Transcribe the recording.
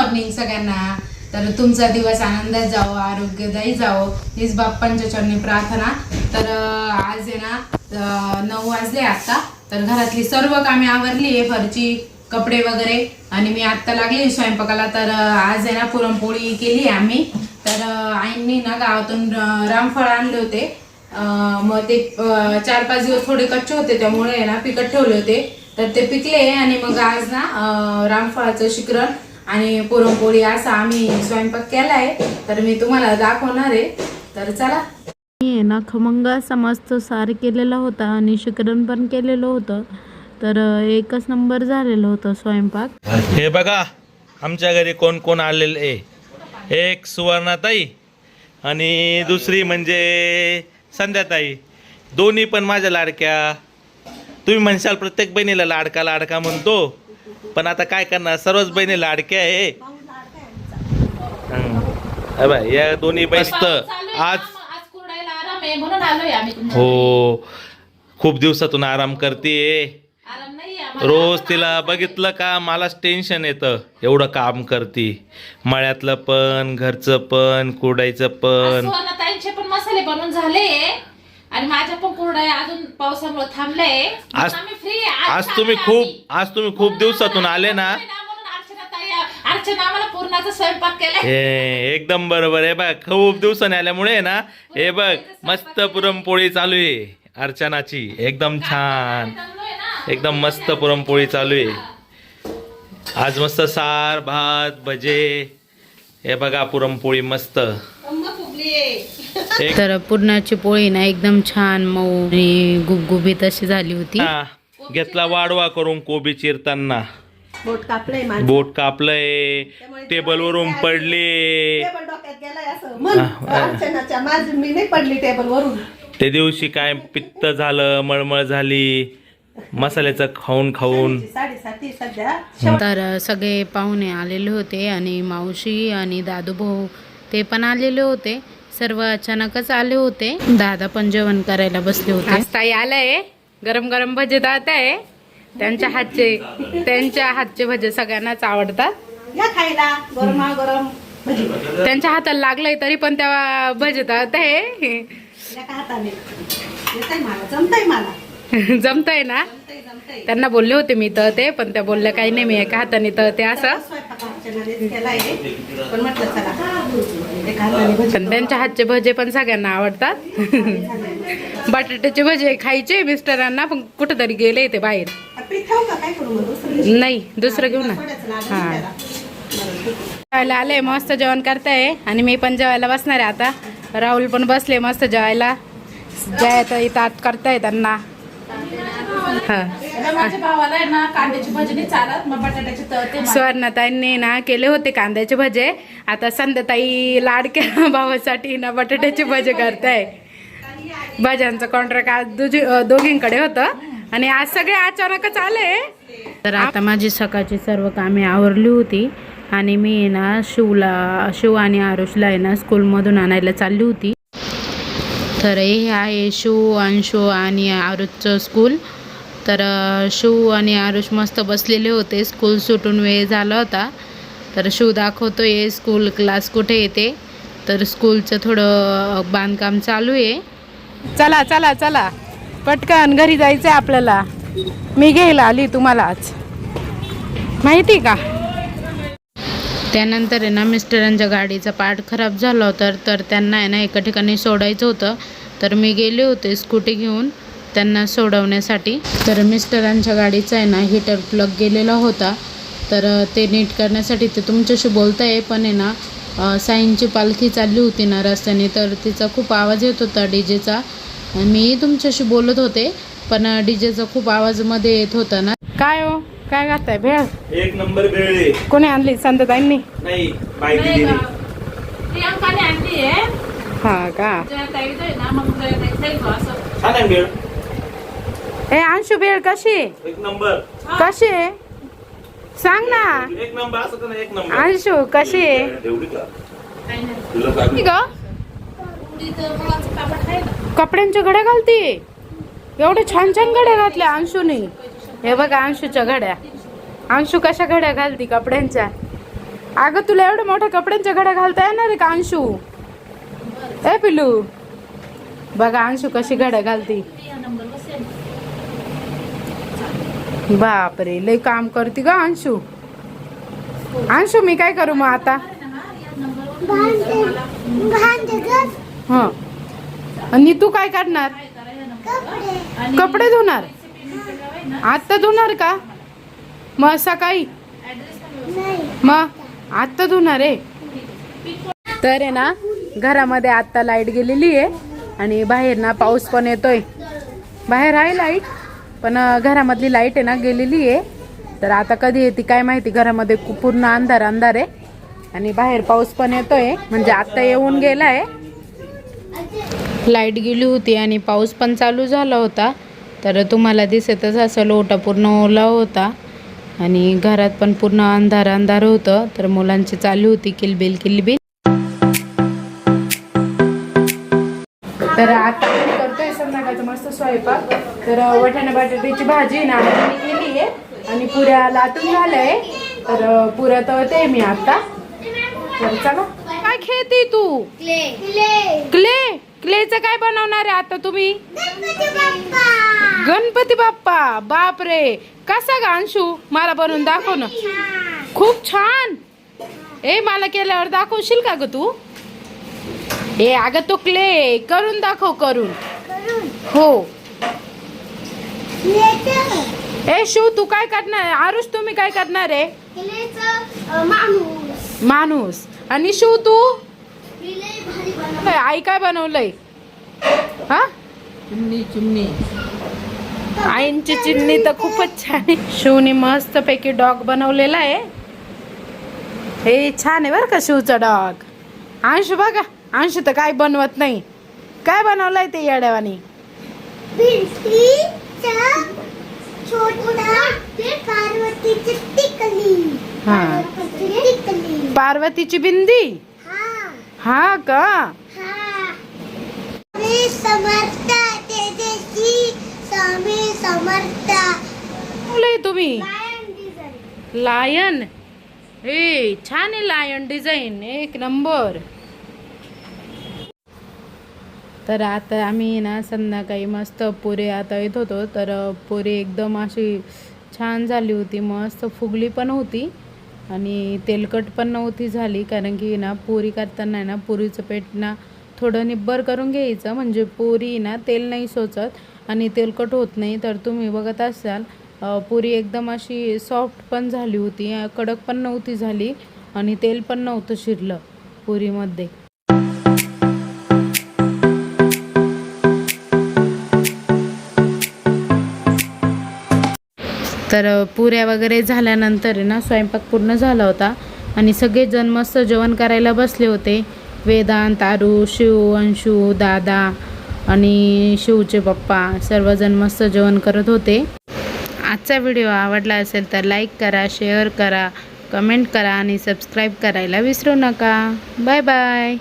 Morning सगळ्यांना. तर तुमचा दिवस आनंदात जावो आरोग्यदायी जावो. हीच बाप्पांच्या चरणी प्रार्थना. तर आज आहे ना नऊ वाजले आता. तर घरातली सर्व कामे आवरली आहे फरची कपडे वगैरे. आणि मी आत्ता लागली स्वयंपाकाला. तर आज आहे ना पुरणपोळी केली आम्ही. तर आईंनी ना गावातून रामफळ आणले होते. मग ते चार पाच दिवस थोडे कच्चे होते. त्यामुळे ना पिकत ठेवले होते. तर ते पिकले आणि मग आज ना रामफळाचं शिकरण आणि पुरणपोळी असा आम्ही स्वयंपाक केलाय तर मी तुम्हाला दाखवणार आहे. तर चला. मी आहे ना खमंग असा मस्त सार केलेला होता आणि शिकरण पण केलेलं होतं. तर एकच नंबर झालेलं होतं स्वयंपाक. हे बघा आमच्या घरी कोण कोण आलेले आहे. एक सुवर्णाताई आणि दुसरी म्हणजे संध्याताई. दोन्ही पण माझ्या लाडक्या. तुम्ही म्हणशाल प्रत्येक बहिणीला लाडका लाडका म्हणतो. पण आता काय करणार? सर्वच बहिणी लाडक्या आहे. हं. या दोन्ही मस्त आज आज कुरडायला आराम आहे म्हणून आलोय आम्ही तुमच्या हो. खूप दिवसातून आराम करते आराम नाही आम्हाला. रोज तिला बघितलं का मलाच टेन्शन येतं. एवढं काम करती. मळ्यातलं पण घरचं पण कुरडायचं पण. सुवर्णाताईंचे पण मसाले बनवून झाले. आणि माझ्या पण कुरड्या अजून पावसामुळे थांबले आज- आम्ही फ्री आज तुम्ही खूप आज तुम्ही खूप दिवसातून आले ना. म्हणून अर्चना ताई अर्चना आम्हाला पूर्णाचा स्वयंपाक केलाय. हे एकदम बरोबर आहे. बघ खूप दिवसाने आल्यामुळे ना हे बघ मस्त पुरणपोळी चालू आहे. अर्चनाची. एकदम छान. ना. एकदम मस्त पुरणपोळी चालू आहे. आज मस्त सार भात भजे. हे बघा पुरणपोळी मस्त. एक तर पूर्णाची पोळी ना एकदम छान मऊ आणि गुबगुबीत अशी झाली होती. हा, घेतला वाढवा करून कोबी चिरताना. बोट कापलंय बोट कापलंय टेबलवरून पडले. टेबल डोक्यात गेलाय असं. मन अर्चनाच्या माझ मी नाही पडली टेबल वरून ते दिवशी काय पित्त झालं मळमळ झाली मसाल्याचं खाऊन खाऊन. तर सगळे पाहुणे आलेले होते आणि मावशी आणि दादू भाऊ ते पण आलेले होते. सर्व अचानकच आले होते. दादा पण जेवण करायला बसले होते. आज ताई आलाय. गरम गरम भजे दात आहे. त्यांच्या हातचे त्यांच्या हातचे भजे सगळ्यांनाच आवडतात. खायला. गरमा त्यांच्या हाताला लागलंय तरी पण त्या भजे दात आहे. हाताने. मला जमतंय मला. जमतंय ना? त्यांना बोलले होते मी तळते पण त्या बोलल्या काही नाही मी एका हाताने तळते असं. पण त्यांच्या हातचे भजे पण सगळ्यांना आवडतात. बटाट्याचे भजे खायचे मिस्टरांना पण कुठेतरी गेले ते बाहेर. नाही दुसरं घेऊ ना. हा. जेवायला आले मस्त जेवण करताय. आणि मी पण जेवायला बसणार आहे आता. राहुल पण बसले मस्त जेवायला. जे इथं आत करताय त्यांना. स्वर्णताईंनी ना केले होते कांद्याचे भजे. आता संध्याताई लाडक्या भावासाठी ना बटाट्याचे भजे करताय. भज्यांचं कॉन्ट्रॅक्ट आज दोघींकडे होतं. आणि आज सगळे अचानकच आले. तर आता माझी सकाळची सर्व कामे आवरली होती. आणि मी ना शिवला शिव आणि आरुषला आहे ना स्कूलमधून आणायला चालली होती. तर हे आहे शिव अंशू आणि आरुषचं स्कूल तर शू शिव आणि आरुष मस्त बसलेले होते. स्कूल सुटून वेळ झाला होता. तर शिव आहे स्कूल क्लास कुठे येते. तर स्कूलचं थोडं बांधकाम चालू आहे. चला चला चला. पटकन घरी जायचं आहे आपल्याला. मी घ्यायला आली तुम्हाला आज. माहिती का? त्यानंतर आहे ना मिस्टरांच्या गाडीचा पार्ट खराब झाला होता तर त्यांना आहे ना एका ठिकाणी सोडायचं होतं. तर मी गेले होते स्कूटी घेऊन त्यांना सोडवण्यासाठी. तर मिस्टरांच्या गाडीचा आहे ना हीटर प्लग गेलेला होता. तर ते नीट करण्यासाठी ते तुमच्याशी बोलत आहे पण आहे ना साईंची पालखी चालली होती ना रस्त्याने तर तिचा खूप आवाज येत होता डी जेचा मी तुमच्याशी बोलत होते पण डी जेचा खूप आवाजमध्ये येत होता ना. काय हो? काय घालताय भेळ? एक नंबर वेळ कोणी आणली? संतताईंनी नाही बायकी नाही दिली. का? प्रियांकाने आणली आहे. हा का? जयताई आहे ना मग जयताई खाईल बा असं. छान आहे वेळ ए अंशू भेळ कशी? आहे? एक नंबर. कशी आहे? सांग ना. एक नंबर असं नाही एक नंबर. अंशू कशी आहे? एवढी का? काही नाही. तुला सांग. ग उडीद मुळाचं कापड आहे ना. कपड्यांच्या घड्या घालते? एवढे छान छान घड्या घातल्या अंशूने. हे बघा अंशूच्या घड्या. अंशू कशा घड्या घालती कपड्यांच्या? अगं तुला एवढ्या मोठ्या कपड्यांच्या घड्या घालता येणार आहे का अंशू? ए पिलू बघा अंशू कशी घड्या घालती. बापरे लय काम करते ग अंशू. अंशू मी काय करू मग आता? हा. आणि तू काय करणार? कपडे धुणार. आत्ता धुणार का? मग सकाळी? मग आत्ता धुणार आहे. तर आहे ना घरामध्ये आत्ता लाइट गेलेली आहे आणि बाहेर ना पाऊस पण येतोय. बाहेर आहे लाइट पण घरामधली लाइट आहे ना गेलेली आहे. तर आता कधी येते काय माहिती घरामध्ये पूर्ण अंधार अंधार आहे. आणि बाहेर पाऊस पण येतोय म्हणजे आत्ता येऊन गेलाय. लाइट गेली होती आणि पाऊस पण चालू झाला होता. तर तुम्हाला दिसतच असं ओटा पूर्ण ओला होता आणि घरात पण पूर्ण अंधार अंधार होतं. तर मुलांची चालू होती किलबिल किलबिल तर आता करतोय संध्याकाळचा मस्त स्वयंपाक. तर वटाणा बटाट्याची भाजी ना आजीने केली आहे. आणि पुऱ्या लाटून झालंय तर पुऱ्या तळते मी आता. तर चला. काय खेळते तू? क्ले. क्लेचं काय बनवणार आहे आता तुम्ही? गणपती बाप्पा बाप रे कसा ग अंशू? मला बनवून दाखव ना. खूप छान. ए मला केल्यावर दाखवशील का ग तू? ए अगं तो क्ले करून दाखव करून. हो. ए शिव तू काय करणार? आरुष तुम्ही काय करणार आहे? माणूस. आणि शिव तू? आई काय बनवलंय? हा? आईंची चिमणी तर खूपच छान आहे. शिवनी मस्त पैकी डॉग बनवलेला आहे. हे छान आहे बरं का शिवचा डॉग. अंशू बघा अंशू तर काय बनवत नाही. काय बनवलंय ते येड्यावानी? पार्वतीची हा. बिंदी? हा. हा का? हा. समर्थ स्वामी समर्थ. तुम्ही. लायन ए छान आहे लायन डिझाईन एक नंबर. तर आता आम्ही ना संध्याकाळी मस्त पुरे आता येत होतो. तर पुरी एकदम अशी छान झाली होती. मस्त फुगली पण होती. आणि तेलकट पण नव्हती झाली. कारण की ना पुरी करताना ना पुरीचं पेट ना थोडं निब्बर करून घ्यायचं. म्हणजे पुरी ना तेल नाही सोचत. आणि तेलकट होत नाही तर तुम्ही बघत असाल पुरी एकदम अशी सॉफ्ट पण झाली होती कडक पण नव्हती झाली आणि तेल पण नव्हतं शिरलं पुरीमध्ये. तर पुऱ्या वगैरे झाल्यानंतर ना स्वयंपाक पूर्ण झाला होता आणि सगळेजण मस्त जेवण करायला बसले होते. वेदांत आरू शिव अंशू दादा आणि शिवचे पप्पा सर्वजण मस्त जेवण करत होते. आजचा व्हिडिओ आवडला असेल तर लाईक करा शेअर करा कमेंट करा आणि सबस्क्राईब करायला विसरू नका. Bye bye